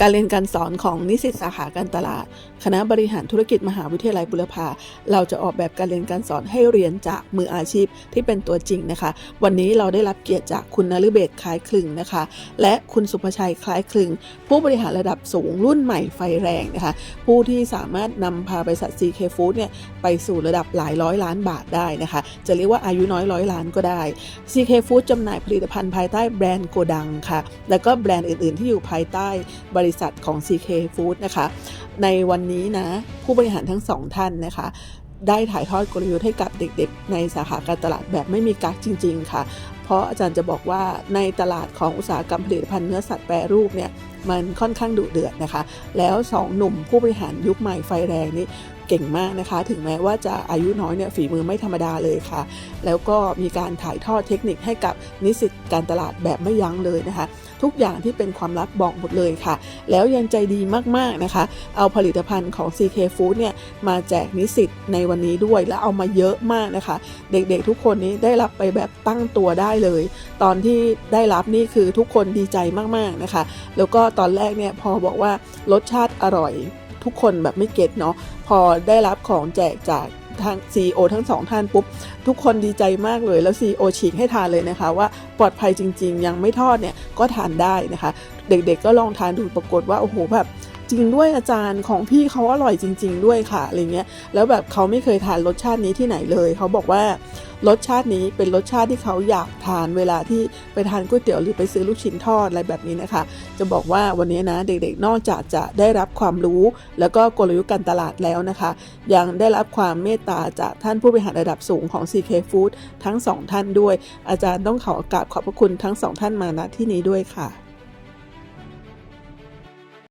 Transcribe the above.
การเรียนการสอนของนิสิตสาขาการตลาด คณะบริหารธุรกิจมหาวิทยาลัยบุรพาเราจะออกแบบการเรียนการสอนให้เรียนจากมืออาชีพที่เป็นตัวจริงนะคะ วันนี้เราได้รับเกียรติจากคุณนฤเบศคล้ายคลึงนะคะ และคุณสุภชัยคล้ายคลึง ผู้บริหารระดับสูงรุ่นใหม่ไฟแรงนะคะ ผู้ที่สามารถนำพาบริษัท CK Food เนี่ยไปสู่ระดับหลายร้อยล้านบาทได้นะคะ จะเรียกว่าอายุน้อยร้อยล้านก็ได้ CK Food จำหน่ายผลิตภัณฑ์ภายใต้แบรนด์โกดังค่ะ แล้วก็แบรนด์อื่น ๆ ที่อยู่ภายใต้บริริษัทของ CK Food นะคะ ในวันนี้นะ ผู้บริหารทั้งสองท่านนะคะ ได้ถ่ายทอดกลยุทธ์ให้กับเด็กๆ ในสาขาการตลาดแบบไม่มีกักจริง ๆ ค่ะ เพราะอาจารย์จะบอกว่าในตลาดของอุตสาหกรรมผลิตภัณฑ์เนื้อสัตว์แปรรูปเนี่ยมันค่อนข้างดุเดือดนะคะ แล้วสองหนุ่มผู้บริหารยุคใหม่ไฟแรงนี่เก่งมากนะคะ ถึงแม้ว่าจะอายุน้อยเนี่ยฝีมือไม่ธรรมดาเลยค่ะ แล้วก็มีการถ่ายทอดเทคนิคให้กับนิสิตการตลาดแบบไม่ยั้งเลยนะคะ ทุกอย่างที่เป็นความลับบอกหมดเลยค่ะ แล้วยังใจดีมากๆนะคะ เอาผลิตภัณฑ์ของ CK Food เนี่ยมาแจกนิสิตในวันนี้ด้วย และเอามาเยอะมากนะคะ เด็กๆทุกคนนี้ได้รับไปแบบตั้งตัวได้เลย ตอนที่ได้รับนี่คือทุกคนดีใจมากๆนะคะ แล้วก็ตอนแรกเนี่ยพอบอกว่ารสชาติอร่อย ทุกคนแบบไม่เก็ตเนาะพอได้รับของแจกจากทาง CEO ทั้งสองท่านปุ๊บ ทุกคนดีใจมากเลยแล้ว CEO ฉีกให้ทานเลยนะคะ ว่าปลอดภัยจริง ๆ ยังไม่ทอดเนี่ยก็ทานได้นะคะ เด็กๆก็ลองทานดูปรากฏว่า โอ้โหแบบ จริงด้วยอาจารย์ของพี่เขาอร่อยจริง ๆ ด้วยค่ะอะไรเงี้ยแล้วแบบเขาไม่เคยทานรสชาตินี้ที่ไหนเลย เขาบอกว่ารสชาตินี้เป็นรสชาติที่เขาอยากทานเวลาที่ไปทานก๋วยเตี๋ยวหรือไปซื้อลูกชิ้นทอดอะไรแบบนี้นะคะ จะบอกว่าวันนี้นะเด็กๆ นอกจากจะได้รับความรู้ แล้วก็กลยุทธ์การตลาดแล้วนะคะ ยังได้รับความเมตตาจากท่านผู้บริหารระดับสูงของ CK Food ทั้งสองท่านด้วย อาจารย์ต้องขอกราบขอบพระคุณทั้งสองท่านมาณที่นี้ด้วยค่ะ